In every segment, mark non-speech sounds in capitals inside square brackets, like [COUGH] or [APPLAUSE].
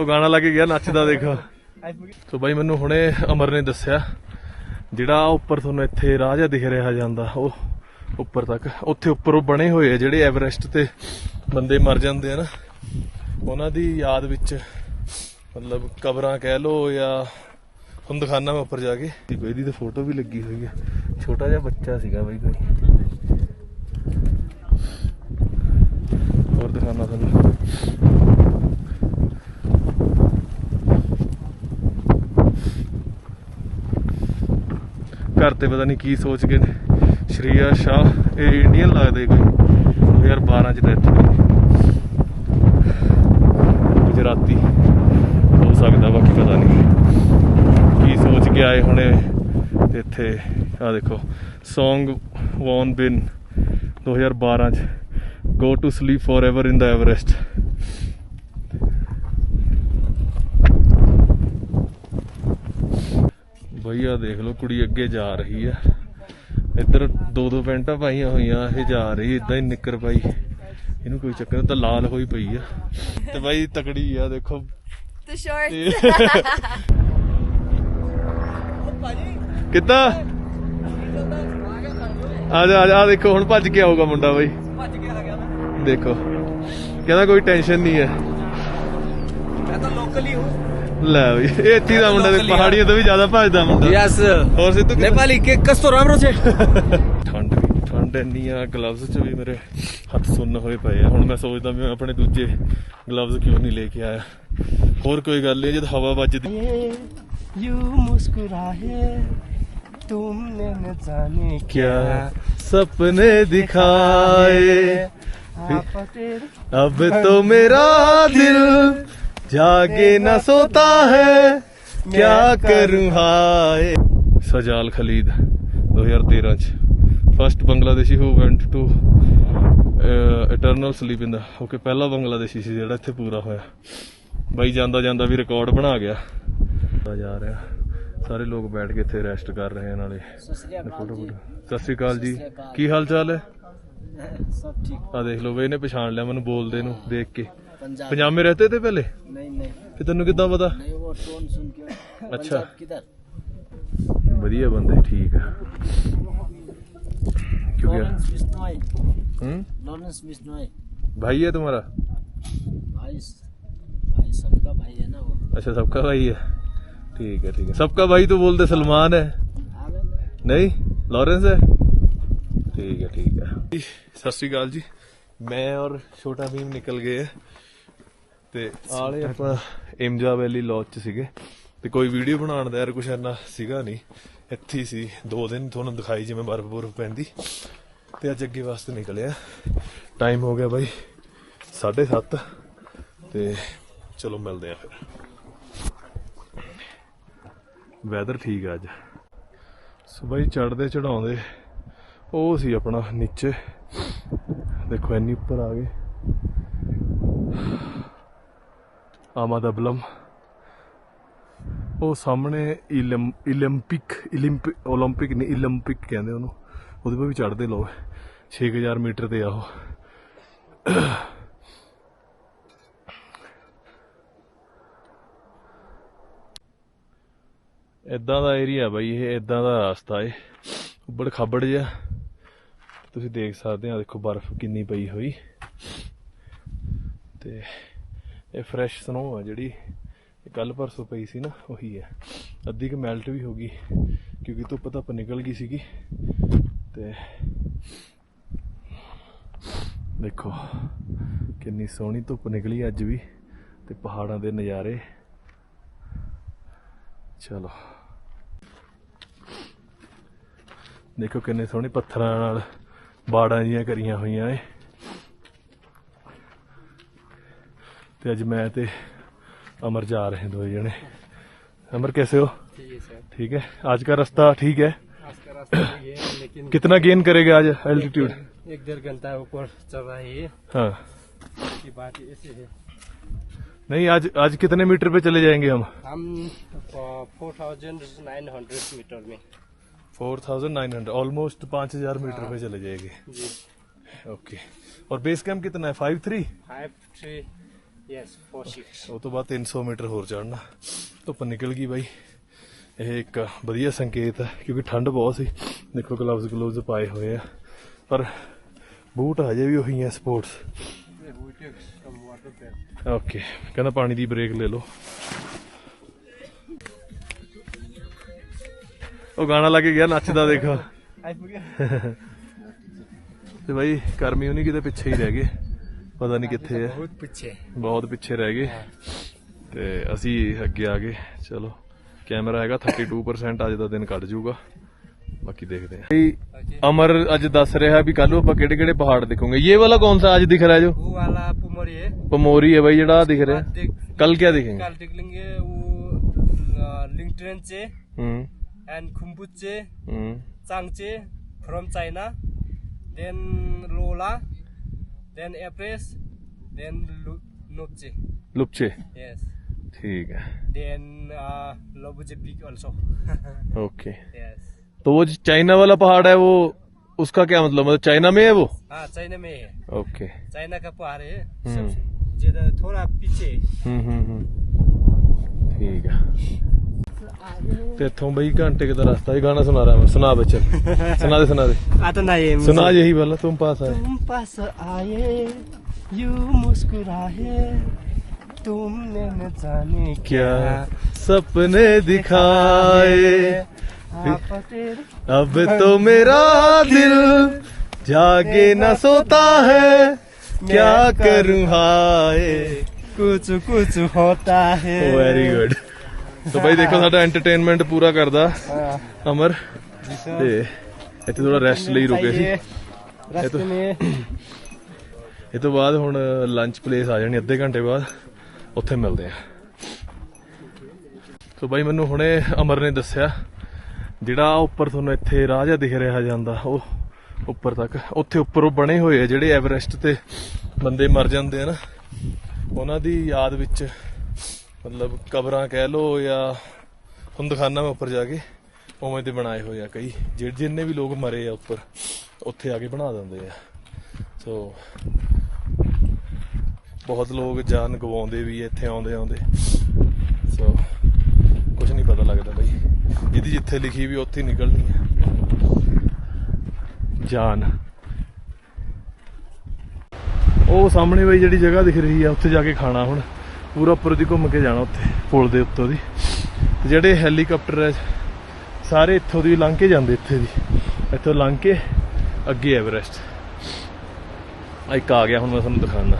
ਉਹ ਗਾਣਾ ਲਾ ਕੇ ਗਿਆ, ਨੱਚਦਾ ਦੇਖੋ। ਸੋ ਬਾਈ, ਮੈਨੂੰ ਹੁਣੇ ਅਮਰ ਨੇ ਦੱਸਿਆ ਜਿਹੜਾ ਉੱਪਰ ਤੁਹਾਨੂੰ ਇੱਥੇ ਰਾਹ ਜਿਹਾ ਦਿਖ ਰਿਹਾ ਜਾਂਦਾ, ਉਹ ਉੱਪਰ ਤੱਕ। ਉੱਥੇ ਉੱਪਰ ਉਹ ਬਣੇ ਹੋਏ ਆ, ਜਿਹੜੇ ਐਵਰੈਸਟ ਤੇ ਬੰਦੇ ਮਰ ਜਾਂਦੇ ਆ ਨਾ, ਉਹਨਾਂ ਦੀ ਯਾਦ ਵਿੱਚ ਮਤਲਬ ਕਬਰਾਂ ਕਹਿ ਲੋ ਜਾਂ ਹੁਣ ਦਿਖਾਣਾ ਮੈਂ ਉੱਪਰ ਜਾ ਕੇ। ਕੋਈ ਇਹਦੀ ਤਾਂ ਫੋਟੋ ਵੀ ਲੱਗੀ ਹੋਈ ਹੈ ਛੋਟਾ ਜਿਹਾ ਬੱਚਾ ਸੀਗਾ ਬਾਈ ਕੋਈ। ਹੋਰ ਦਿਖਾਣਾ ਤੁਹਾਨੂੰ। ਘਰ ਤੇ ਪਤਾ ਨਹੀਂ ਕੀ ਸੋਚ ਕੇ ਨੇ। ਸ਼ਾਹ, ਇਹ ਇੰਡੀਅਨ ਲੱਗਦੇ ਕੋਈ? 2012 ਚ ਡੈਥ ਹੋਈ ਗੁਜਰਾਤੀ ਹੋ ਸਕਦਾ, ਬਾਕੀ ਪਤਾ ਨਹੀਂ ਕੀ ਸੋਚ ਕੇ ਆਏ ਹੁਣੇ ਇੱਥੇ? ਆ ਦੇਖੋ, Song ਵੌਨ ਬਿਨ 2012 ਚ। Go to sleep forever in the Everest ਭਈਆ ਦੇਖ ਲਓ ਕੁੜੀ ਅੱਗੇ ਜਾ ਰਹੀ ਆ। ਇੱਧਰ ਦੋ ਦੋ ਪੈਂਟਾਂ ਪਾਈਆਂ ਹੋਈਆਂ ਇਹ ਜਾ ਰਹੀ ਇਦਾਂ ਹੀ ਨਿੱਕਰ ਪਾਈ। ਇਹਨੂੰ ਕੋਈ ਚੱਕਰ ਨੀ, ਤਾਂ ਲਾਲ ਹੋਈ ਪਈ ਆ। ਤੇ ਬਾਈ ਤਕੜੀ ਆ ਦੇਖੋ। The shorts. ਕਿੱਦਾਂ? ਆ ਜਾ ਆ ਦੇਖੋ ਹੁਣ ਭੱਜ ਕੇ ਆਊਗਾ ਮੁੰਡਾ ਬਾਈ। ਭੱਜ ਕੇ ਆ ਗਿਆ ਦੇਖੋ। ਕਹਿੰਦਾ ਕੋਈ ਟੈਨਸ਼ਨ ਨਹੀਂ ਹੈ। ਮੈਂ ਤਾਂ ਲੋਕਲ ਹੀ ਹੂੰ। ਲੈ ਬਈ ਇਹ ਇੱਥੇ ਦਾ ਮੁੰਡਾ ਤੇ ਲੋਕਲ ਹੀ ਆ। ਪਹਾੜੀਆਂ ਤੋਂ ਵੀ ਜ਼ਿਆਦਾ ਭੱਜਦਾ ਮੁੰਡਾ ਯਸ ਹੋਰ ਸਿੱਧੂ ਕਿੱਦਾਂ? नेपाली के कस्तो राम्रो छ ਠੰਡ ਵੀ ਠੰਡ ਇੰਨੀ ਆ ਗਲਵਜ਼ 'ਚ ਵੀ ਮੇਰੇ ਹੱਥ ਸੁੰਨ ਹੋਏ ਪਏ ਆ ਹੁਣ ਮੈਂ ਸੋਚਦਾ ਵੀ ਮੈਂ ਆਪਣੇ ਦੂਜੇ ਗਲਵਜ਼ ਕਿਉਂ ਨਹੀਂ ਲੈ ਕੇ ਆਇਆ ਹੋਰ ਕੋਈ ਗੱਲ ਨਹੀਂ ਜਦ ਹਵਾ ਵੱਜਦੀ यू मुस्कुराए तुमने न जाने क्या सपने दिखाए आप तेरे अब तो मेरा दिल जागे न सोता है क्या करूं हाय सजाल खलीद 2013 ਚ first Bangladeshi who went to eternal sleep in the okay ਪਹਿਲਾ ਬੰਗਲਾਦੇਸ਼ੀ ਸੀ ਜਿਹੜਾ ਇੱਥੇ ਪੂਰਾ ਹੋਇਆ ਬਾਈ ਜਾਂਦਾ ਜਾਂਦਾ ਵੀ ਰਿਕਾਰਡ ਬਣਾ ਗਿਆ ਤਾਂ ਜਾ ਰਿਹਾ ਸਾਰੇ ਲੋਕ ਬੈਠ ਕੇ ਇੱਥੇ ਰੈਸਟ ਕਰ ਰਹੇ ਆ ਨਾਲੇ ਫੋਟੋ ਫੋਟੋ ਸਤਿ ਸ਼੍ਰੀ ਅਕਾਲ ਜੀ ਕੀ ਹਾਲ ਚਾਲ ਹੈ सब ठीक ਆ ਦੇਖ ਲਓ ਵੇ ਇਹਨੇ ਪਛਾਣ ਲਿਆ ਮੈਨੂੰ ਬੋਲਦੇ ਨੂੰ ਦੇਖ ਕੇ पंजाब ਪੰਜਾਬ में रहते थे पहले नहीं नहीं ਫਿਰ ਤੈਨੂੰ ਕਿੱਦਾਂ ਪਤਾ नहीं वो टोन सुन के अच्छा। किधर ਵਧੀਆ ਬੰਦੇ ਠੀਕ ਆ क्यों गया लॉरेंस बिश्नोई हम्म लॉरेंस बिश्नोई भाई है तुम्हारा भाई भाई सबका भाई है ना वो अच्छा सबका भाई है ठीक है ठीक है सबका भाई तो बोलते सलमान है आगे नहीं लॉरेंस है ठीक है ठीक है ਸਤਿ ਸ਼੍ਰੀ ਅਕਾਲ ਜੀ ਮੈਂ ਔਰ ਛੋਟਾ ਭੀਮ ਨਿਕਲ ਗਏ ਆ ਤੇ ਆਲੇ ਆਪਾਂ ਇਮਜਾ ਵੈਲੀ ਲੌਜ ਚ ਸੀਗੇ। ਤੇ ਕੋਈ ਵੀਡੀਓ ਬਣਾਉਣ ਦਾ ਯਾਰ ਕੁਛ ਇੰਨਾ ਸੀਗਾ ਨਹੀਂ ਇੱਥੇ ਸੀ। ਦੋ ਦਿਨ ਤੁਹਾਨੂੰ ਦਿਖਾਈ ਜਿਵੇਂ ਬਰਫ਼ ਬੁਰਫ ਪੈਂਦੀ। ਤੇ ਅੱਜ ਅੱਗੇ ਵਾਸਤੇ ਨਿਕਲਿਆ। ਟਾਈਮ ਹੋ ਗਿਆ ਬਾਈ 7:30 ਤੇ ਚਲੋ ਮਿਲਦੇ ਆ ਫਿਰ। ਵੈਦਰ ਠੀਕ ਆ ਅੱਜ। ਸੋ ਬਾਈ ਚੜਦੇ ਚੜਾਉਂਦੇ ਉਹ ਸੀ ਆਪਣਾ ਨੀਚੇ। ਦੇਖੋ ਇੰਨੀ ਉੱਪਰ ਆ ਗਏ। ਆਮਾਦਬਲਮ ਉਹ ਸਾਹਮਣੇ ਇਲਮ 올림픽 올림픽 올림픽 ਨਹੀਂ 올림픽 ਕਹਿੰਦੇ ਉਹਨੂੰ ਉਹਦੇ 'ਤੇ ਵੀ ਚੜਦੇ ਲੋਕ 6000 ਮੀਟਰ ਤੇ ਆ ਉਹ ਇਦਾਂ ਦਾ ਏਰੀਆ ਬਾਈ ਇਹ ਇਦਾਂ ਦਾ ਰਸਤਾ ਏ ਉੱਬੜ ਖਾਬੜ ਜਿਹਾ ਤੁਸੀਂ ਦੇਖ ਸਕਦੇ ਆ ਦੇਖੋ ਬਰਫ਼ ਕਿੰਨੀ ਪਈ ਹੋਈ ਤੇ ਇਹ ਫਰੈਸ਼ ਸਨੋ ਆ ਜਿਹੜੀ। ਕੱਲ ਪਰਸੋਂ ਪਈ ਸੀ ਨਾ, ਉਹੀ ਹੈ ਅੱਧੀ ਕੁ ਮੈਲਟ ਵੀ ਹੋ ਗਈ, ਕਿਉਂਕਿ ਧੁੱਪ ਧੱਪ ਨਿਕਲ ਗਈ ਸੀਗੀ। ਤੇ ਦੇਖੋ, ਕਿੰਨੀ ਸੋਹਣੀ ਧੁੱਪ ਨਿਕਲੀ ਅੱਜ ਵੀ, ਤੇ ਪਹਾੜਾਂ ਦੇ ਨਜ਼ਾਰੇ। ਚਲੋ। ਦੇਖੋ ਕਿੰਨੇ ਸੋਹਣੇ ਪੱਥਰਾਂ ਨਾਲ ਬਾੜਾਂ ਜੀਆਂ ਕਰੀਆਂ ਹੋਈਆਂ ਏ ਤੇ ਅੱਜ ਮੈਂ ਤੇ ਅਮਰ ਜਾ ਰਹੇ ਦੋ ਜਣੇ अमर कैसे हो ठीक है सर ठीक है आज का रास्ता ठीक है आज का रास्ता ये है लेकिन कितना गेन करेगा आज एल्टीट्यूड एक डेढ़ घंटा ऊपर चल रहा है ये हाँ की बात ऐसे है नहीं आज आज कितने मीटर पे चले जाएंगे हम हम four thousand nine hundred metre में four thousand nine hundred almost पाँच हजार मीटर पे चले जाएंगे जी ओके और बेस कैंप कितना है five three five three Four six. ਉਹ ਤੋਂ ਬਾਅਦ 300 ਮੀਟਰ ਹੋਰ ਚੜਨਾ ਧੁੱਪ ਨਿਕਲ ਗਈ ਬਾਈ। ਇਹ ਇੱਕ ਵਧੀਆ ਸੰਕੇਤ ਹੈ ਕਿਉਂਕਿ ਠੰਡ ਬਹੁਤ ਸੀ। ਦੇਖੋ ਗਲਵਜ਼ ਗਲੋਵਜ਼ ਪਾਏ ਹੋਏ ਆ। ਪਰ ਬੂਟ ਹਜੇ ਵੀ ਉਹੀ ਆ ਸਪੋਰਟਸ. ਓਕੇ ਕਹਿੰਦਾ ਪਾਣੀ ਦੀ ਬ੍ਰੇਕ ਲੈ ਲਓ। ਉਹ ਗਾਣਾ ਲਾ ਕੇ ਗਿਆ ਨੱਚਦਾ ਦੇਖੋ. ਤੇ ਬਾਈ ਕਰਮੀ ਉਹਨੀ ਕਿਤੇ ਪਿੱਛੇ ਹੀ ਰਹਿ ਗਏ। ਪਤਾ ਨਹੀਂ ਕਿੱਥੇ ਹੈ ਬਹੁਤ ਪਿੱਛੇ। ਬਹੁਤ ਪਿੱਛੇ ਰਹਿ ਗਏ। ਤੇ ਅਸੀਂ ਅੱਗੇ ਆ ਗਏ। ਚਲੋ ਕੈਮਰਾ ਹੈਗਾ 32% ਅੱਜ ਦਾ ਦਿਨ ਕੱਢ ਜੂਗਾ ਬਾਕੀ ਦੇਖਦੇ ਹਾਂ। ਅਮਰ ਅੱਜ ਦੱਸ ਰਿਹਾ ਵੀ ਕੱਲ ਆਪਾਂ ਕਿਹੜੇ ਕਿਹੜੇ ਪਹਾੜ ਦੇਖੋਗੇ। ਇਹ ਵਾਲਾ ਕੌਣ ਸਾ ਅੱਜ ਦਿਖ ਰਿਹਾ ਜੋ? ਉਹ ਵਾਲਾ ਪਮੋਰੀ ਹੈ। ਪਮੋਰੀ ਹੈ ਭਾਈ ਜਿਹੜਾ ਦਿਖ ਰਿਹਾ। ਕੱਲ ਕੀ ਦਿਖेंगे ਕੱਲ ਦੇਖ ਲेंगे ਉਹ ਲਿੰਕਟਨ ਚ। ਹਮ ਐਂਡ ਖੁੰਬੁਚ ਚ। ਹਮ ਚਾਂਗ ਚ। From China then Lola then एप्रेस then लुपचे लुपचे yes ठीक है। Then Lobuche peak also okay yes तो वो जो चाइना वाला पहाड़ है वो उसका क्या मतलब? मतलब चाइना में है वो? हाँ चाइना में है। ओके चाइना का पहाड़ है। हम्म। सबसे ज़्यादा थोड़ा पीछे। हम्म हम्म हम्म। ठीक है। ਤੇ ਇੱਥੋਂ ਬਈ ਘੰਟੇ ਕੁ ਦਾ ਰਸਤਾ ਹੀ ਗਾਣਾ ਸੁਣਾ ਰਹਾ ਮੈਂ ਸੁਣਾ ਬੱਚਾ ਸੁਣਾ ਦੇ ਸੁਣਾ ਦੇ आता नहीं सुना यही वाला तुम पास आए तुम पास आए यू मुस्कुराए तुमने न जाने क्या सपने दिखाए आप तेरे अब तो मेरा दिल जागे न सोता है क्या करूं हाय कुछ कुछ होता है ਵੈਰੀ ਗੁੱਡ ਸੋ ਬਾਈ ਦੇਖੋ ਸਾਡਾ ਐਂਟਰਟੇਨਮੈਂਟ ਪੂਰਾ ਕਰਦਾ ਅਮਰ। ਤੇ ਇੱਥੇ ਥੋੜਾ ਰੈਸਟ ਲਈ ਰੁਕੇ ਸੀ। ਰਸਤੇ ਮੇ ਇਹ ਤੋਂ ਬਾਅਦ ਹੁਣ ਲੰਚ ਪਲੇਸ ਆ ਜਾਣੀ ਅੱਧੇ ਘੰਟੇ ਬਾਅਦ ਉੱਥੇ ਮਿਲਦੇ ਆ ਸੋ ਬਾਈ ਮੈਨੂੰ ਹੁਣੇ ਅਮਰ ਨੇ ਦੱਸਿਆ ਜਿਹੜਾ ਉੱਪਰ ਤੁਹਾਨੂੰ ਇੱਥੇ ਰਾਜਾ ਦਿਖ ਰਿਹਾ ਜਾਂਦਾ ਉਹ ਉੱਪਰ ਤੱਕ ਉੱਥੇ ਉੱਪਰ ਉਹ ਬਣੇ ਹੋਏ ਆ ਜਿਹੜੇ ਐਵਰੈਸਟ ਤੇ ਬੰਦੇ ਮਰ ਜਾਂਦੇ ਆ ਨਾ ਉਹਨਾਂ ਦੀ ਯਾਦ ਵਿੱਚ ਮਤਲਬ ਕਬਰਾਂ ਕਹਿ ਲੋ ਜਾਂ ਹੁਣ ਦਿਖਾਣਾ ਮੈਂ ਉੱਪਰ ਜਾ ਕੇ ਉਵੇਂ ਤੇ ਬਣਾਏ ਹੋਏ ਆ ਕਈ। ਜਿਹੜੇ ਜਿੰਨੇ ਵੀ ਲੋਕ ਮਰੇ ਆ ਉੱਪਰ, ਉੱਥੇ ਆ ਕੇ ਬਣਾ ਦਿੰਦੇ ਆ। ਸੋ, ਬਹੁਤ ਲੋਕ ਜਾਨ ਗਵਾਉਂਦੇ ਵੀ ਆ ਇੱਥੇ ਆਉਂਦੇ ਆਉਂਦੇ। ਸੋ ਕੁਝ ਨਹੀਂ ਪਤਾ ਲੱਗਦਾ ਬਈ, ਜਿਹਦੀ ਜਿੱਥੇ ਲਿਖੀ ਵੀ ਉੱਥੇ ਨਿਕਲਣੀ ਹੈ ਜਾਨ। ਉਹ ਸਾਹਮਣੇ ਬਈ ਜਿਹੜੀ ਜਗ੍ਹਾ ਦਿਖ ਰਹੀ ਆ, ਉੱਥੇ ਜਾ ਕੇ ਖਾਣਾ ਹੁਣ। ਪੂਰਾ ਉੱਪਰ ਦੀ ਘੁੰਮ ਕੇ ਜਾਣਾ ਉੱਥੇ, ਪੁਲ ਦੇ ਉੱਤੋਂ ਦੀ। ਤੇ ਜਿਹੜੇ ਹੈਲੀਕਾਪਟਰ ਹੈ ਸਾਰੇ ਇੱਥੋਂ ਦੀ ਲੰਘ ਕੇ ਜਾਂਦੇ ਇੱਥੇ ਦੀ। ਇੱਥੋਂ ਲੰਘ ਕੇ ਅੱਗੇ ਐਵਰੈਸਟ। ਇੱਕ ਆ ਗਿਆ, ਹੁਣ ਮੈਂ ਤੁਹਾਨੂੰ ਦਿਖਾਉਂਦਾ।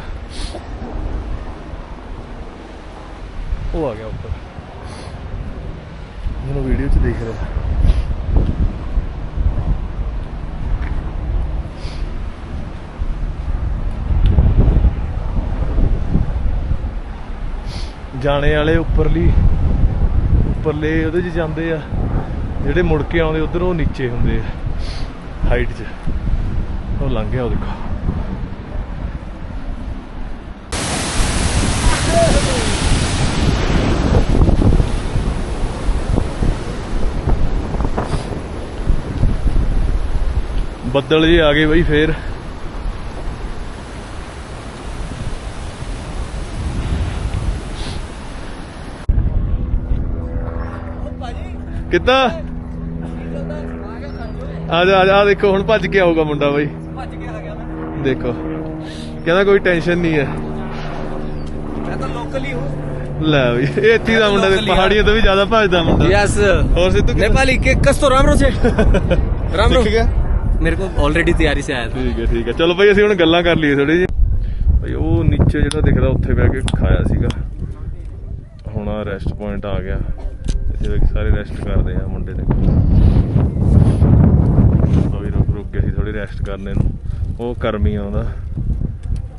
ਉਹ ਆ ਗਿਆ ਉੱਪਰ। ਮੈਨੂੰ ਵੀਡੀਓ 'ਚ ਦੇਖ ਰਿਹਾ ਜਾਣੇ ਵਾਲੇ ਉੱਪਰਲੀ, ਉੱਪਰਲੇ ਉਹਦੇ 'ਚ ਜਾਂਦੇ ਆ। ਜਿਹੜੇ ਮੁੜ ਕੇ ਆਉਂਦੇ ਉਧਰ ਉਹ ਨੀਚੇ ਹੁੰਦੇ ਆ ਹਾਈਟ 'ਚ। ਉਹ ਲੰਘ ਗਿਆ ਉਹ ਦੇਖੋ। ਬੱਦਲ ਜੇ ਆ ਗਏ ਬਈ ਫੇਰ। ਕਿੱਦਾਂ ਆ ਜਾ ਆ ਜਾ ਆਹ ਦੇਖੋ ਹੁਣ ਭੱਜ ਕੇ ਆਊਗਾ ਮੁੰਡਾ ਬਈ ਭੱਜ ਕੇ ਆ ਗਿਆ ਮੈਂ ਦੇਖੋ ਕਹਿੰਦਾ ਕੋਈ ਟੈਨਸ਼ਨ ਨਹੀਂ ਹੈ ਮੈਂ ਤਾਂ ਲੋਕਲ ਹੀ ਹੂੰ ਲੈ ਬਈ ਇਹ ਇੱਥੇ ਦਾ ਮੁੰਡਾ ਤੇ ਪਹਾੜੀਆਂ ਤੋਂ ਵੀ ਜ਼ਿਆਦਾ ਭੱਜਦਾ ਮੁੰਡਾ यस ਹੋਰ ਸਿੱਧੂ ਕਿੱਦਾਂ? नेपाली केक कस्तो राम्रो छ राम्रो ਸਿੱਖ ਗਿਆ मेरे को ऑलरेडी तैयारी से आया था ਠੀਕ ਹੈ ਠੀਕ ਹੈ ਚਲੋ ਬਈ ਅਸੀਂ ਹੁਣ ਗੱਲਾਂ ਕਰ ਲਈਏ ਥੋੜੀ ਜਿਹੀ ਬਈ ਉਹ ਨੀਚੇ ਜਿਹੜਾ ਦਿਖਦਾ ਉੱਥੇ ਬਹਿ ਕੇ ਖਾਇਆ ਸੀਗਾ ਹੁਣ ਆ ਰੈਸਟ ਪੁਆਇੰਟ ਆ ਗਿਆ ਇੱਥੇ ਬਈ ਸਾਰੇ ਰੈਸਟ ਕਰਦੇ ਆ ਮੁੰਡੇ ਨੇ ਵੀ ਰੁਕ ਰੁਕ ਕੇ ਅਸੀਂ ਥੋੜੀ ਰੈਸਟ ਕਰਨੇ ਨੂੰ। ਉਹ ਕਰਮੀ ਆਉਂਦਾ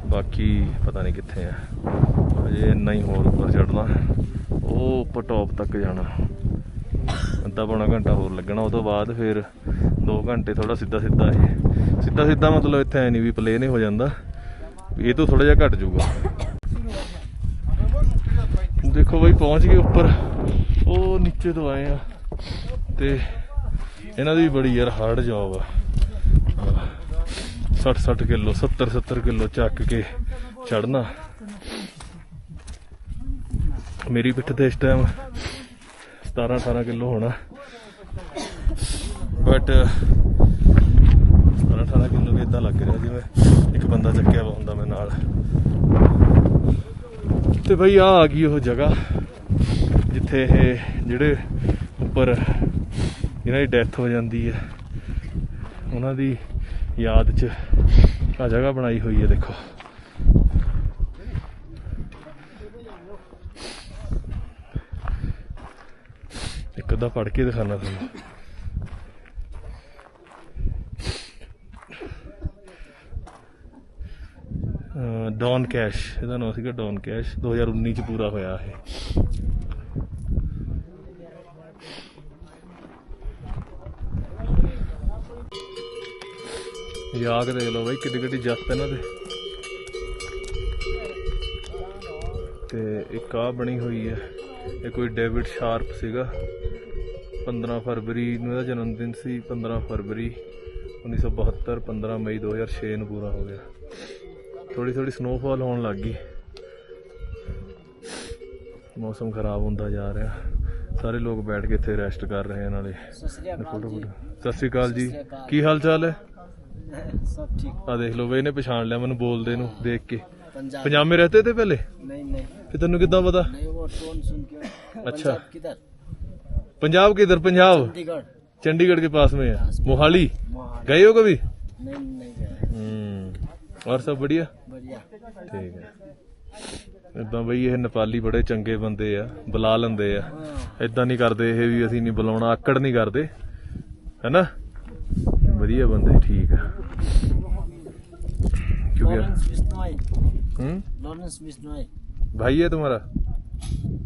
ਬਾਕੀ ਪਤਾ ਨਹੀਂ ਕਿੱਥੇ ਆ। ਅਜੇ ਇੰਨਾ ਹੀ ਹੋਰ ਉੱਪਰ ਚੜਨਾ ਉਹ ਉੱਪਰ ਟੌਪ ਤੱਕ ਜਾਣਾ। ਅੱਧਾ ਪੌਣਾ ਘੰਟਾ ਹੋਰ ਲੱਗਣਾ। ਉਹ ਤੋਂ ਬਾਅਦ ਫਿਰ 2 ਘੰਟੇ ਥੋੜਾ ਸਿੱਧਾ ਸਿੱਧਾ ਇਹ। ਸਿੱਧਾ ਸਿੱਧਾ ਮਤਲਬ ਇੱਥੇ ਐ ਨਹੀਂ ਵੀ ਪਲੇਨ ਨਹੀਂ ਹੋ ਜਾਂਦਾ। ਇਹ ਤੋਂ ਥੋੜਾ ਜਿਹਾ ਘਟ ਜਾਊਗਾ। ਦੇਖੋ ਬਈ ਪਹੁੰਚ ਗਏ ਉੱਪਰ। ਉਹ ਨੀਚੇ ਤੋਂ ਆਏ ਆ। ਤੇ ਇਹਨਾਂ ਦੀ ਬੜੀ ਯਾਰ ਹਾਰਡ ਜੌਬ ਆ। 60 60 ਕਿਲੋ 70 70 ਕਿਲੋ ਚੱਕ ਕੇ ਚੜਨਾ ਮੇਰੀ ਪਿੱਠ ਤੇ ਇਸ ਟਾਈਮ 17 18 ਕਿਲੋ ਹੋਣਾ। ਬਟ 17 18 ਕਿਲੋ ਵੀ ਇਦਾਂ ਲੱਗ ਰਿਹਾ ਜਿਵੇਂ ਇੱਕ ਬੰਦਾ ਚੱਕਿਆ ਵਾ ਹੁੰਦਾ ਮੈਂ ਨਾਲ। ਤੇ ਬਈ ਆ ਆ ਗਈ ਉਹ ਜਗ੍ਹਾ। ਜਿੱਥੇ ਇਹ ਜਿਹੜੇ ਉੱਪਰ ਜਿਹਨਾਂ ਦੀ ਡੈਥ ਹੋ ਜਾਂਦੀ ਹੈ। ਉਹਨਾਂ ਦੀ ਯਾਦ 'ਚ ਆ ਜਗ੍ਹਾ ਬਣਾਈ ਹੋਈ ਹੈ, ਦੇਖੋ। ਇੱਕ ਅੱਧਾ ਪੜ ਕੇ ਦਿਖਾਣਾ ਤੁਹਾਨੂੰ। ਅਹ ਡੌਨ ਕੈਸ਼ ਇਹਦਾ ਨਾਮ ਸੀਗਾ ਡੌਨ ਕੈਸ਼ 2019 ਚ ਪੂਰਾ ਹੋਇਆ ਇਹ। ਯਾਦ ਦੇਖ ਲਓ ਬਾਈ ਕਿੱਡੀ ਕਿੱਡੀ ਜੱਤ ਇਹਨਾਂ ਦੇ। ਤੇ ਇੱਕ ਆ ਬਣੀ ਹੋਈ ਹੈ ਇਹ ਕੋਈ ਡੇਵਿਡ ਸ਼ਾਰਪ ਸੀਗਾ। 15 ਫਰਵਰੀ ਨੂੰ ਇਹਦਾ ਜਨਮ ਦਿਨ ਸੀ 15 ਫਰਵਰੀ 1972 15 ਮਈ 2006 ਨੂੰ ਪੂਰਾ ਹੋ ਗਿਆ। ਥੋੜੀ ਥੋੜੀ ਸਨੋਫਾਲ ਹੋਣ ਲੱਗ ਗਈ। ਮੌਸਮ ਖਰਾਬ ਹੁੰਦਾ ਜਾ ਰਿਹਾ। ਸਾਰੇ ਲੋਕ ਬੈਠ ਕੇ ਇੱਥੇ ਰੈਸਟ ਕਰ ਰਹੇ ਨਾਲੇ। ਫੋਟੋ ਫੋਟੋ ਸਤਿ ਸ਼੍ਰੀ ਅਕਾਲ ਜੀ। ਕੀ ਹਾਲ ਚਾਲ ਹੈ? सब ठीक ਆ ਦੇਖ ਲਓ ਬਈ ਇਹਨੇ ਪਛਾਣ ਲਿਆ ਮੈਨੂੰ ਬੋਲਦੇ ਨੂੰ ਦੇਖ ਕੇ पंजाब ਪੰਜਾਬ ਮੇ ਰਹਤੇ ਥੇ ਪਹਿਲੇ नहीं नहीं ਫਿਰ ਤੈਨੂੰ ਕਿੱਦਾਂ ਪਤਾ नहीं वो टोन सुन के अच्छा। पंजाब किधर पंजाब किधर पंजाब चंडीगढ़ चंडीगढ़ के पास में है मोहाली मोहाली गए हो कभी नहीं नहीं गया हम्म और सब बढ़िया बढ़िया ਠੀਕ ਹੈ ਇਦਾਂ ਬਈ ਇਹ ਨੇਪਾਲੀ ਬੜੇ ਚੰਗੇ ਬੰਦੇ ਆ ਬੁਲਾ ਲੈਂਦੇ ਆ हाँ ਇਦਾਂ ਨਹੀਂ ਕਰਦੇ ਇਹ ਵੀ ਅਸੀਂ ਨਹੀਂ ਬੁਲਾਉਣਾ ਆਕੜ ਨਹੀਂ ਕਰਦੇ ਹੈਨਾ ਵਧੀਆ ਬੰਦੇ ਠੀਕ ਆ ਕਿਉਂਕਿ लॉरेंस बिश्नोई हम्म लॉरेंस बिश्नोई भाई है तुम्हारा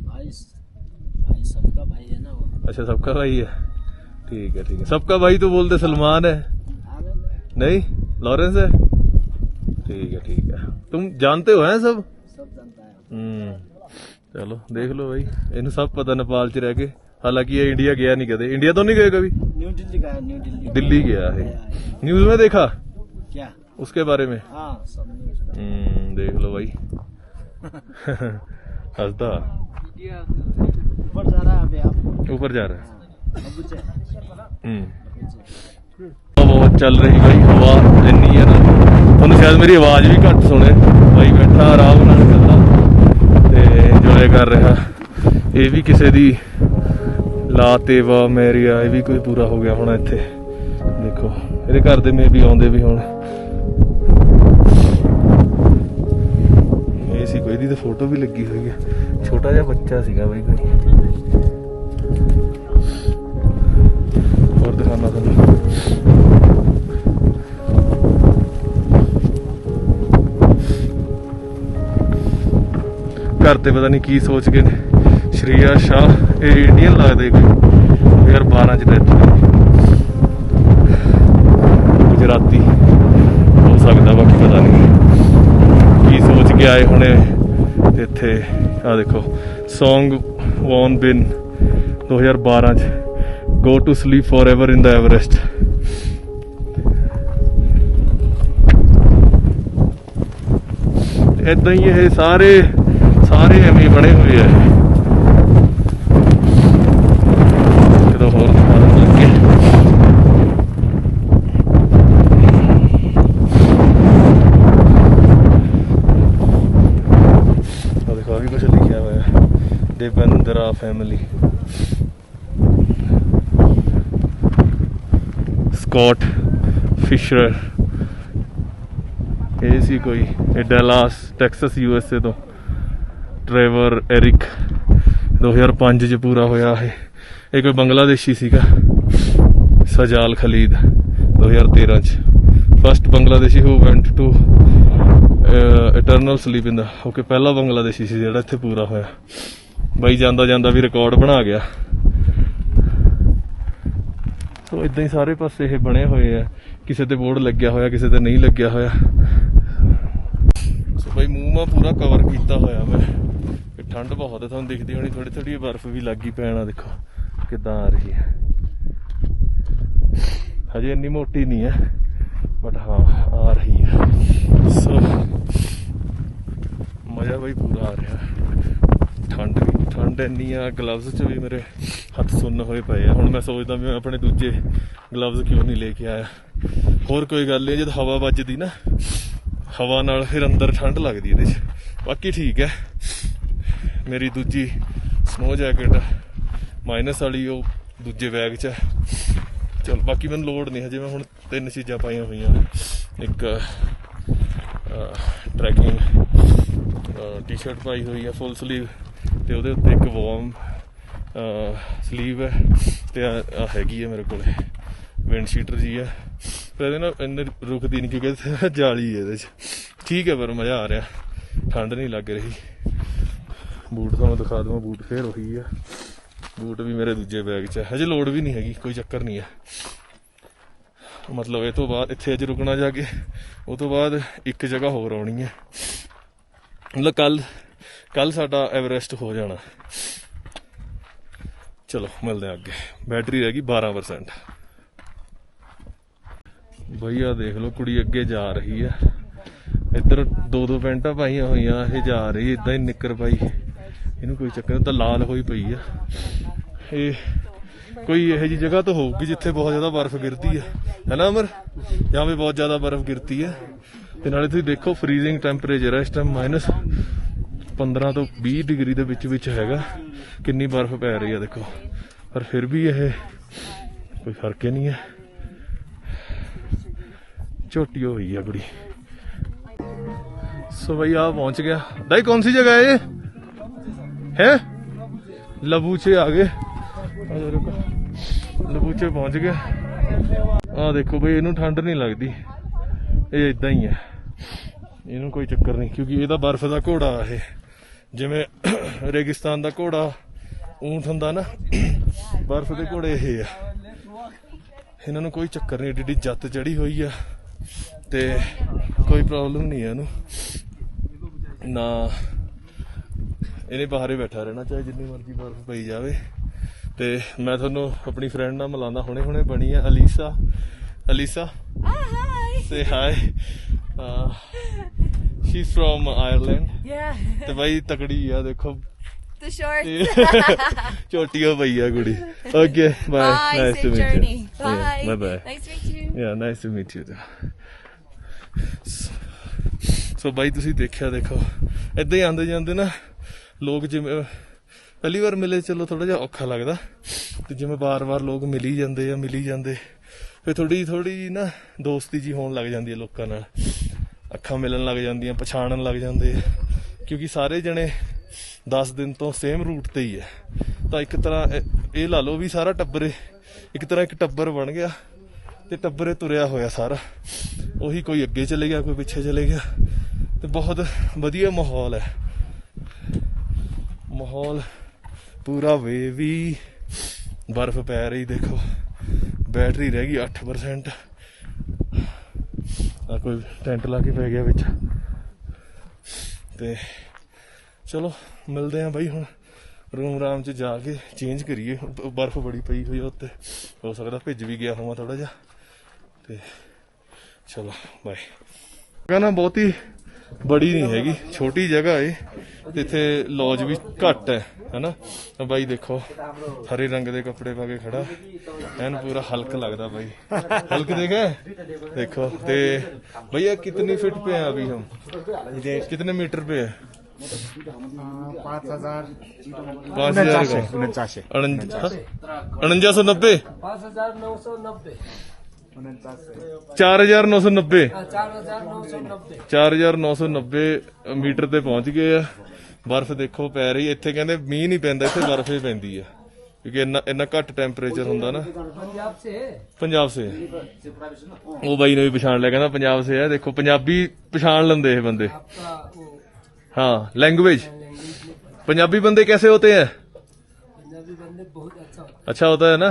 भाई भाई सबका भाई है ना वो अच्छा सबका भाई है ठीक है ठीक है सबका भाई तो बोलते सलमान है आगे में नहीं लॉरेंस है ठीक है ठीक है तुम जानते हो हैं सब सब जानता है ਹੂੰ ਚਲੋ ਦੇਖ ਲਓ ਬਾਈ ਇਹਨੂੰ ਸਭ ਪਤਾ ਨੇਪਾਲ 'ਚ ਰਹਿ ਕੇ ਹਾਲਾਂਕਿ ਇਹ ਇੰਡੀਆ ਗਿਆ नहीं कदे इंडिया तो नहीं गए कभी न्यू दिल्ली का है न्यू दिल्ली दिल्ली गया है न्यूज में देखा क्या उसके बारे में हाँ सब न्यूज में। हम्म देख लो भाई [LAUGHS] हंसदा ऊपर जा रहा है अभी आप ऊपर जा रहा है हाँ, अबू से हम्म अबू से ਬਹੁਤ ਚੱਲ ਰਹੀ ਬਾਈ ਹਵਾ ਇੰਨੀ ਹੈ ਨਾ ਤੁਹਾਨੂੰ ਸ਼ਾਇਦ ਮੇਰੀ ਆਵਾਜ਼ ਵੀ ਘੱਟ ਸੁਣੇ ਬਾਈ ਬੈਠਾ ਆਰਾਮ ਨਾਲ ਗੱਲਾਂ ਤੇ ਇੰਜੋਏ ਕਰ ਰਿਹਾ ਇਹ ਵੀ ਕਿਸੇ ਦੀ ਲਾਤੇਵਾ ਮੇਰੀਆ ਇਹ ਵੀ ਕੋਈ ਪੂਰਾ ਹੋ ਗਿਆ ਹੋਣਾ ਇੱਥੇ। ਦੇਖੋ, ਇਹਦੇ ਘਰ ਦੇ ਮੇ ਵੀ ਆਉਂਦੇ ਵੀ ਹੁਣ। ਇਹ ਸੀ ਕੋਈ ਇਹਦੀ ਤਾਂ ਫੋਟੋ ਵੀ ਲੱਗੀ ਹੋਈ ਹੈ ਛੋਟਾ ਜਿਹਾ ਬੱਚਾ ਸੀਗਾ ਬਾਈ ਕੋਈ। ਹੋਰ ਦਿਖਾਣਾ ਤੁਹਾਨੂੰ। ਘਰ ਤੇ ਪਤਾ ਨਹੀਂ ਕੀ ਸੋਚ ਕੇ ਨੇ। ਸ਼੍ਰੀਆ ਸ਼ਾਹ। ਇਹ ਇੰਡੀਅਨ ਲੱਗਦੇ ਕੋਈ। 2012 ਚ ਡੈਥ ਹੋਈ ਗੁਜਰਾਤੀ। ਹੋ ਸਕਦਾ, ਬਾਕੀ ਪਤਾ ਨਹੀਂ। ਕੀ ਸੋਚ ਕੇ ਆਏ ਹੋਣੇ ਤੇ ਇੱਥੇ? ਆ ਦੇਖੋ। Song ਵੌਨ ਬਿਨ 2012 ਚ। Go to sleep forever in the Everest ਇਦਾਂ ਹੀ ਇਹ ਸਾਰੇ ਸਾਰੇ ਐਵੇਂ ਬਣੇ ਹੋਏ ਆ ਕਿਦੋਂ ਹੋਰ ਦਿਖਾ ਦਿੰਦਾ ਅੱਗੇ ਆ ਦੇਖੋ ਆ ਵੀ ਕੁਝ ਲਿਖਿਆ ਹੋਇਆ ਹੈ ਦੇਵੰਦਰਾ ਫੈਮਿਲੀ ਸਕਾਟ ਫਿਸ਼ਰ ਇਹ ਸੀ ਕੋਈ, ਇਹ Dallas Texas U S A ਤੋਂ। ਟ੍ਰੇਵਰ ਐਰਿਕ 2005 ਚ ਪੂਰਾ ਹੋਇਆ ਇਹ। ਇਹ ਕੋਈ ਬੰਗਲਾਦੇਸ਼ੀ ਸੀਗਾ। ਸਜਾਲ ਖਲੀਦ 2013 ਚ। First Bangladeshi who went to eternal sleep in the okay ਪਹਿਲਾ ਬੰਗਲਾਦੇਸ਼ੀ ਸੀ ਜਿਹੜਾ ਇੱਥੇ ਪੂਰਾ ਹੋਇਆ। ਬਾਈ ਜਾਂਦਾ ਜਾਂਦਾ ਵੀ ਰਿਕਾਰਡ ਬਣਾ ਗਿਆ। ਸੋ ਇਦਾਂ ਹੀ ਸਾਰੇ ਪਾਸੇ ਇਹ ਬਣੇ ਹੋਏ ਆ। ਕਿਸੇ ਤੇ ਬੋਰਡ ਲੱਗਿਆ ਹੋਇਆ, ਕਿਸੇ ਤੇ ਨਹੀਂ ਲੱਗਿਆ ਹੋਇਆ। ਸੋ ਭਾਈ ਮੂੰਹ ਮਾ ਪੂਰਾ ਕਵਰ ਕੀਤਾ ਹੋਇਆ ਮੈਂ। ਇਹ ਠੰਡ ਬਹੁਤ ਹੈ ਤੁਹਾਨੂੰ ਦਿਖਦੀ ਹੋਣੀ ਥੋੜੀ ਥੋੜੀ ਬਰਫ਼ ਵੀ ਲੱਗੀ ਪੈਣਾ, ਦੇਖੋ ਕਿਦਾਂ ਆ ਰਹੀ ਹੈ ਹਜੇ ਇੰਨੀ ਮੋਟੀ ਨਹੀਂ ਹੈ ਬਟ ਹਾਂ, ਆ ਰਹੀ ਹੈ ਸੋ ਮਜ਼ਾ ਬਈ ਪੂਰਾ ਆ ਰਿਹਾ। ਠੰਡ ਵੀ, ਠੰਡ ਇੰਨੀ ਆ ਗਲਵਜ਼ 'ਚ ਵੀ ਮੇਰੇ ਹੱਥ ਸੁੰਨ ਹੋਏ ਪਏ ਆ। ਹੁਣ ਮੈਂ ਸੋਚਦਾ ਵੀ ਮੈਂ ਆਪਣੇ ਦੂਜੇ ਗਲਵਜ਼ ਕਿਉਂ ਨਹੀਂ ਲੈ ਕੇ ਆਇਆ। ਹੋਰ ਕੋਈ ਗੱਲ ਨਹੀਂ ਜਦ ਹਵਾ ਵੱਜਦੀ ਨਾ, ਹਵਾ ਨਾਲ ਫਿਰ ਅੰਦਰ ਠੰਡ ਲੱਗਦੀ ਇਹਦੇ 'ਚ। ਬਾਕੀ ਠੀਕ ਹੈ। ਮੇਰੀ ਦੂਜੀ ਸਨੋ ਜੈਕਟ ਮਾਈਨਸ ਵਾਲੀ ਉਹ ਦੂਜੇ ਬੈਗ 'ਚ ਹੈ ਚਲ, ਬਾਕੀ ਮੈਨੂੰ ਲੋੜ ਨਹੀਂ ਹਜੇ, ਮੈਂ ਹੁਣ ਤਿੰਨ ਚੀਜ਼ਾਂ ਪਾਈਆਂ ਹੋਈਆਂ। ਇੱਕ ਟਰੈਕਿੰਗ ਟੀ-ਸ਼ਰਟ ਪਾਈ ਹੋਈ ਹੈ ਫੁੱਲ ਸਲੀਵ ਤੇ ਉਹਦੇ ਉੱਤੇ ਇੱਕ ਵਾਰਮ ਸਲੀਵ ਹੈ ਤੇ ਆ ਹੈਗੀ ਹੈ ਮੇਰੇ ਕੋਲੇ। ਵਿੰਡ ਸ਼ੀਟਰ ਜੀ ਹੈ। ਪਰ ਇਹਦੇ ਨਾਲ ਇੰਨੇ ਰੁਕਦੀ ਨਹੀਂ ਕਿਉਂਕਿ ਜਾਲੀ ਹੈ ਇਹਦੇ 'ਚ। ਠੀਕ ਹੈ ਪਰ ਮਜ਼ਾ ਆ ਰਿਹਾ। ਠੰਡ ਨਹੀਂ ਲੱਗ ਰਹੀ। ਬੂਟ ਤੁਹਾਨੂੰ ਦਿਖਾ ਦਵਾਂ, ਬੂਟ ਫੇਰ ਉਹੀ ਆ ਬੂਟ ਵੀ ਮੇਰੇ ਦੂਜੇ ਬੈਗ 'ਚ ਹੈ। ਹਜੇ ਲੋੜ ਵੀ ਨਹੀਂ ਹੈਗੀ, ਕੋਈ ਚੱਕਰ ਨਹੀਂ ਹੈ। ਮਤਲਬ ਇਹ ਤੋਂ ਬਾਅਦ ਇੱਥੇ ਅੱਜ ਰੁਕਣਾ ਜਾ ਕੇ, ਉਹ ਤੋਂ ਬਾਅਦ ਇੱਕ ਜਗ੍ਹਾ ਹੋਰ ਆਉਣੀ ਹੈ। ਮਤਲਬ ਕੱਲ ਕੱਲ ਸਾਡਾ ਐਵਰੈਸਟ ਹੋ ਜਾਣਾ। ਚਲੋ, ਮਿਲਦੇ ਹਾਂ ਅੱਗੇ। ਬੈਟਰੀ ਰਹਿ ਗਈ 12% ਭਈਆ ਦੇਖ ਲਓ, ਕੁੜੀ ਅੱਗੇ ਜਾ ਰਹੀ ਹੈ ਇੱਧਰ ਦੋ ਦੋ ਪੈਂਟਾਂ ਪਾਈਆਂ ਹੋਈਆਂ, ਇਹ ਜਾ ਰਹੀ ਇਦਾਂ ਹੀ ਨਿੱਕਰ ਪਾਈ। ਇਹਨੂੰ ਕੋਈ ਚੱਕਰ ਤਾਂ ਲਾਲ ਹੋਈ ਪਈ ਆ। ਇਹ ਕੋਈ ਇਹੋ ਜੀ ਜਗ੍ਹਾ ਤਾਂ ਹੋਊਗੀ ਜਿੱਥੇ ਬਹੁਤ ਜ਼ਿਆਦਾ ਬਰਫ਼ ਗਿਰਦੀ ਹੈ ਹੈਨਾ ਅਮਰ? ਜਾਂ ਵੀ ਬਹੁਤ ਜ਼ਿਆਦਾ ਬਰਫ਼ ਗਿਰਦੀ ਹੈ ਤੇ ਨਾਲੇ ਤੁਸੀਂ ਦੇਖੋ ਫਰੀਜ਼ਿੰਗ ਟੈਂਪਰੇਚਰ ਹੈ ਇਸ ਟਾਈਮ ਮਾਈਨਸ 15 ਤੋਂ 20 ਡਿਗਰੀ ਦੇ ਵਿੱਚ ਵਿੱਚ ਹੈਗਾ। ਕਿੰਨੀ ਬਰਫ਼ ਪੈ ਰਹੀ ਹੈ ਦੇਖੋ। ਪਰ ਫਿਰ ਵੀ ਇਹ ਕੋਈ ਫ਼ਰਕ ਹੀ ਨਹੀਂ ਹੈ। ਛੋਟੀ ਹੋਈ ਆ ਬੜੀ। ਸੋ ਭਈ ਆ ਪਹੁੰਚ ਗਿਆ। ਦਾਈ ਕੌਣ ਸੀ ਜਗ੍ਹਾ ਹੈ ਹੈ? ਲਬੂਚੇ ਆ ਗਏ। ਲਬੂਚੇ ਪਹੁੰਚ ਗਿਆ। ਆ ਦੇਖੋ ਭਈ ਇਹਨੂੰ ਠੰਡ ਨਹੀਂ ਲੱਗਦੀ। ਇਹ ਇਦਾਂ ਹੀ ਹੈ। ਇਹਨੂੰ ਕੋਈ ਚੱਕਰ ਨਹੀਂ, ਕਿਉਂਕਿ ਇਹਦਾ ਬਰਫ਼ ਦਾ ਘੋੜਾ ਇਹ। ਜਿਵੇਂ ਰੇਗਿਸਤਾਨ ਦਾ ਘੋੜਾ ਊਂਠ ਹੁੰਦਾ ਨਾ ਬਰਫ਼ ਦੇ ਘੋੜੇ ਇਹ ਆ। ਇਹਨਾਂ ਨੂੰ ਕੋਈ ਚੱਕਰ ਨਹੀਂ ਏਡੀ ਜੱਤ ਚੜੀ ਹੋਈ ਆ ਤੇ ਕੋਈ ਪ੍ਰੋਬਲਮ ਨਹੀਂ ਹੈ ਇਹਨੂੰ। ਨਾ ਇਹਨੇ ਬਾਹਰੇ ਬੈਠਾ ਰਹਿਣਾ ਚਾਹੇ ਜਿੰਨੀ ਮਰਜ਼ੀ ਬਰਫ਼ ਪਈ ਜਾਵੇ। ਤੇ ਮੈਂ ਤੁਹਾਨੂੰ ਆਪਣੀ ਫਰੈਂਡ ਨਾਲ ਮਿਲਾਉਂਦਾ ਹੁਣੇ ਹੁਣੇ ਬਣੀ ਹੈ Alisa. Alisa hi. Say hi is from Ireland Yeah. ਤੇ ਬਾਈ ਤਕੜੀ ਆ ਦੇਖੋ The shorts. ਛੋਟੀ [LAUGHS] ਹੋ ਪਈ ਆ ਕੁੜੀ okay bye Bye. Nice to meet. You Bye. Bye bye Nice to meet you. Yeah nice to meet you so bye ਤੁਸੀਂ ਦੇਖਿਆ ਦੇਖੋ ਏਦਾਂ ਹੀ ਆਂਦੇ ਜਾਂਦੇ ਨਾ ਲੋਕ ਜਿਵੇਂ ਪਹਿਲੀ ਵਾਰ ਮਿਲੇ ਚਲੋ ਥੋੜਾ ਜਿਹਾ ਔਖਾ ਲੱਗਦਾ ਤੇ ਜਿਵੇਂ ਬਾਰ-ਬਾਰ ਲੋਕ ਮਿਲੀ ਜਾਂਦੇ ਆ ਮਿਲੀ ਜਾਂਦੇ ਫਿਰ ਥੋੜੀ ਥੋੜੀ ਨਾ ਦੋਸਤੀ ਜੀ ਹੋਣ ਲੱਗ ਜਾਂਦੀ ਹੈ ਲੋਕਾਂ ਨਾਲ ਅੱਖਾਂ ਮਿਲਣ ਲੱਗ ਜਾਂਦੀਆਂ, ਪਛਾਣਨ ਲੱਗ ਜਾਂਦੇ ਕਿਉਂਕਿ ਸਾਰੇ ਜਣੇ 10 ਦਿਨ ਤੋਂ ਸੇਮ ਰੂਟ ਤੇ ਹੀ ਹੈ ਤਾਂ ਇੱਕ ਤਰ੍ਹਾਂ ਇਹ- ਇਹ ਲਾ ਲਓ ਵੀ ਸਾਰਾ ਟੱਬਰ, ਇੱਕ ਤਰ੍ਹਾਂ ਇੱਕ ਟੱਬਰ ਬਣ ਗਿਆ ਤੇ ਟੱਬਰੇ ਤੁਰਿਆ ਹੋਇਆ ਸਾਰਾ। ਉਹੀ ਕੋਈ ਅੱਗੇ ਚਲੇ ਗਿਆ, ਕੋਈ ਪਿੱਛੇ ਚਲੇ ਗਿਆ। ਤੇ ਬਹੁਤ ਵਧੀਆ ਮਾਹੌਲ ਹੈ। ਮਾਹੌਲ ਪੂਰਾ ਵੇਵੀ ਬਰਫ਼ ਪੈ ਰਹੀ ਦੇਖੋ। ਬੈਟਰੀ ਰਹਿ ਗਈ 8% ਆ ਕੋਈ ਟੈਂਟ ਲਾ ਕੇ ਪੈ ਗਿਆ ਵਿੱਚ। ਤੇ ਚਲੋ, ਮਿਲਦੇ ਆਂ ਬਾਈ ਹੁਣ। ਰੂਮ ਰਾਮ ਚ ਜਾ ਕੇ ਚੇਂਜ ਕਰੀਏ। ਬਰਫ਼ ਬੜੀ ਪਈ ਹੋਈ ਆ ਉੱਤੇ। ਹੋ ਸਕਦਾ ਭਿੱਜ ਵੀ ਗਿਆ ਹੋਵਾਂ ਥੋੜਾ ਜਿਹਾ। ਤੇ ਚਲੋ ਬਾਏ ਕਹਿੰਦਾ ਬਹੁਤੀ ਬੜੀ ਨਹੀਂ ਹੈਗੀ। ਛੋਟੀ ਜਗ੍ਹਾ ਏ। ਤੇ ਇੱਥੇ ਲੌਜ ਵੀ ਘੱਟ ਹੈ ਹੈਨਾ ਤਾਂ ਬਾਈ ਦੇਖੋ ਹਰੇ ਰੰਗ ਦੇ ਕੱਪੜੇ ਪਾ ਕੇ ਖੜਾ ਐਨ ਪੂਰਾ ਹਲਕ ਲੱਗਦਾ ਬਾਈ ਹਲਕ ਦੇਖਿਆ देखो ते भैया कितनी फीट पे है अभी हम कितने मीटर पे है पाच हजार पाँच हजार का उनचाशे अड़ंजा सौ नब्बे पाँच हजार नौ सौ नब्बे ਚਾਰ ਹਜ਼ਾਰ ਨੌ ਸੌ ਨੱਬੇ चार हजार नौ सौ नब्बे 4990 ਮੀਟਰ ਤੇ ਪਹੁੰਚ ਗਏ ਆ ਬਰਫ਼ ਦੇਖੋ ਪੈ ਰਹੀ ਇੱਥੇ ਕਹਿੰਦੇ ਮੀਂਹ ਨਹੀਂ ਪੈਂਦਾ ਇੱਥੇ ਬਰਫ਼ ਹੀ ਪੈਂਦੀ ਆ ਕਿਉਂਕਿ ਇੰਨਾ ਇੰਨਾ ਘੱਟ ਟੈਂਪਰੇਚਰ ਹੁੰਦਾ ਨਾ पंजाब से है ਪੰਜਾਬ ਸੇ ਉਹ ਬਾਈ ਨੇ ਵੀ ਪਛਾਣ ਲਿਆ ਕਹਿੰਦਾ ਪੰਜਾਬ ਸੇ ਆ ਦੇਖੋ ਪੰਜਾਬੀ ਪਛਾਣ ਲੈਂਦੇ ਇਹ ਬੰਦੇ आपका वो हाँ लैंग्वेज लैंग्वेज में पंजाबी बंदे कैसे होते हैं पंजाबी बंदे बहुत अच्छा होता अच्छा होता है ना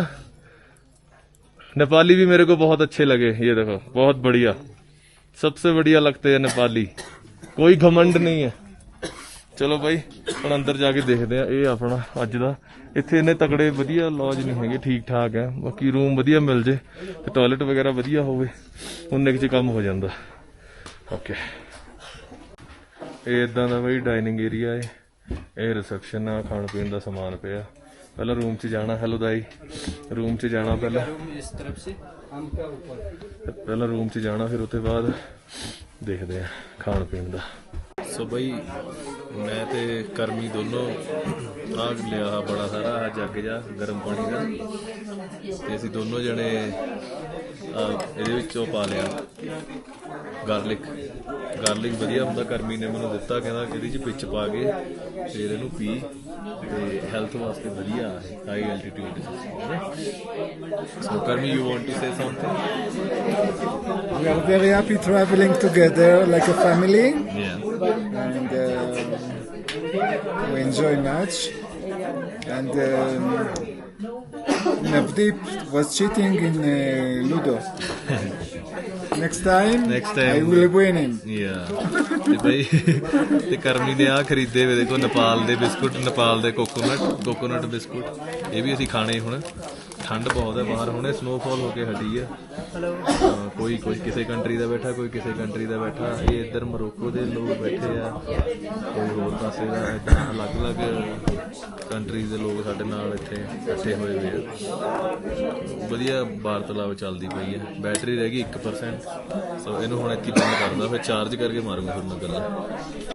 नेपाली भी मेरे को बहुत अच्छे लगे ये देखो बहुत बढ़िया सबसे बढ़िया लगते हैं नेपाली ਕੋਈ ਘਮੰਡ ਨਹੀਂ ਹੈ ਚਲੋ ਬਾਈ, ਹੁਣ ਅੰਦਰ ਜਾ ਕੇ ਦੇਖਦੇ ਆ, ਇਹ ਆਪਣਾ ਅੱਜ ਦਾ। ਇੱਥੇ ਇੰਨੇ ਤਕੜੇ ਵਧੀਆ ਲੌਜ ਨਹੀਂ ਹੈਗੇ ਠੀਕ ਠਾਕ ਹੈ। ਬਾਕੀ ਰੂਮ ਵਧੀਆ ਮਿਲ ਜੇ ਤੇ ਟਾਇਲਟ ਵਗੈਰਾ ਵਧੀਆ ਹੋਵੇ, ਉਹਨੇ ਕਿਚ ਕੰਮ ਹੋ ਜਾਂਦਾ। ਓਕੇ ਇਹ ਇਦਾਂ ਦਾ ਬਈ ਡਾਈਨਿੰਗ ਏਰੀਆ ਹੈ ਇਹ ਰਿਸੈਪਸ਼ਨ ਆ, ਖਾਣ ਪੀਣ ਦਾ ਸਮਾਨ ਪਿਆ। ਪਹਿਲਾਂ ਰੂਮ 'ਚ ਜਾਣਾ ਹੈਲੋ ਦਾਈ ਰੂਮ 'ਚ ਜਾਣਾ ਪਹਿਲਾਂ। ਪਹਿਲਾਂ ਰੂਮ 'ਚ ਜਾਣਾ, ਫਿਰ ਉੱਤੇ ਬਾਅਦ ਦੇਖਦੇ ਆ ਖਾਣ ਪੀਣ ਦਾ। ਸੋ ਬਈ ਮੈਂ ਤੇ ਕਰਮੀ ਦੋਨੋਂ ਆਗ ਲਿਆ ਬੜਾ ਸਾਰਾ ਜੱਗ ਜਾ ਗਰਮ ਪਾਣੀ ਦਾ। ਤੇ ਅਸੀਂ ਦੋਨੋਂ ਜਣੇ ਇਹਦੇ ਵਿੱਚ ਉਹ ਪਾ ਲਿਆ ਗਾਰਲਿਕ। ਗਾਰਲਿਕ ਵਧੀਆ ਹੁੰਦਾ ਕਰਮੀ ਨੇ ਮੈਨੂੰ ਦਿੱਤਾ ਕਹਿੰਦਾ ਇਹਦੇ ਚ ਵਿੱਚ ਪਾ ਕੇ ਫਿਰ ਇਹਨੂੰ ਪੀ ਤੇ ਹੈਲਥ ਵਾਸਤੇ ਵਧੀਆ ਹੈ ਹਾਈ ਐਲਟੀਟਿਊਡ ਸੋ ਕਰਮੀ you want to say something We are very happy traveling together like a family, Yeah. Uh, we enjoy much. And um, Navdeep was cheating in uh, Ludo. Next time, Next time. I will win him. ਯਾ ਤੇ ਬਈ ਤੇ ਕਰਮੀ ਨੇ ਆ ਖਰੀਦੇ ਵੇ ਦੇਖੋ ਨੇਪਾਲ ਦੇ ਬਿਸਕੁਟ ਨੇਪਾਲ ਦੇ ਕੋਕੋਨਟ ਕੋਕੋਨਟ ਬਿਸਕੁਟ ਇਹ ਵੀ ਅਸੀਂ ਖਾਣੇ ਹੁਣ ਠੰਡ ਬਹੁਤ ਹੈ ਬਾਹਰ ਹੁਣੇ ਸਨੋਫਾਲ ਹੋ ਕੇ ਹਟੀ ਆ। ਹਾਂ, ਕੋਈ ਕੋਈ ਕਿਸੇ ਕੰਟਰੀ ਦਾ ਬੈਠਾ ਕੋਈ ਕਿਸੇ ਕੰਟਰੀ ਦਾ ਬੈਠਾ। ਇਹ ਇੱਧਰ ਮੋਰੋਕੋ ਦੇ ਲੋਕ ਬੈਠੇ ਆ ਕੋਈ ਹੋਰ ਪਾਸੇ ਦਾ ਇਦਾਂ ਅਲੱਗ-ਅਲੱਗ ਕੰਟਰੀਜ਼ ਦੇ ਲੋਕ ਸਾਡੇ ਨਾਲ ਇੱਥੇ ਇਕੱਠੇ ਹੋਏ ਹੋਏ ਆ। ਵਧੀਆ ਵਾਰਤਾਲਾਪ ਚੱਲਦੀ ਪਈ ਹੈ ਬੈਟਰੀ ਰਹਿ ਗਈ 1% ਸੋ ਇਹਨੂੰ ਹੁਣ ਇੱਥੇ ਬੰਦ ਕਰਦਾ ਫਿਰ ਚਾਰਜ ਕਰਕੇ ਮਾਰੂੰਗਾ ਫਿਰ ਮੈਂ ਗੱਲਾਂ।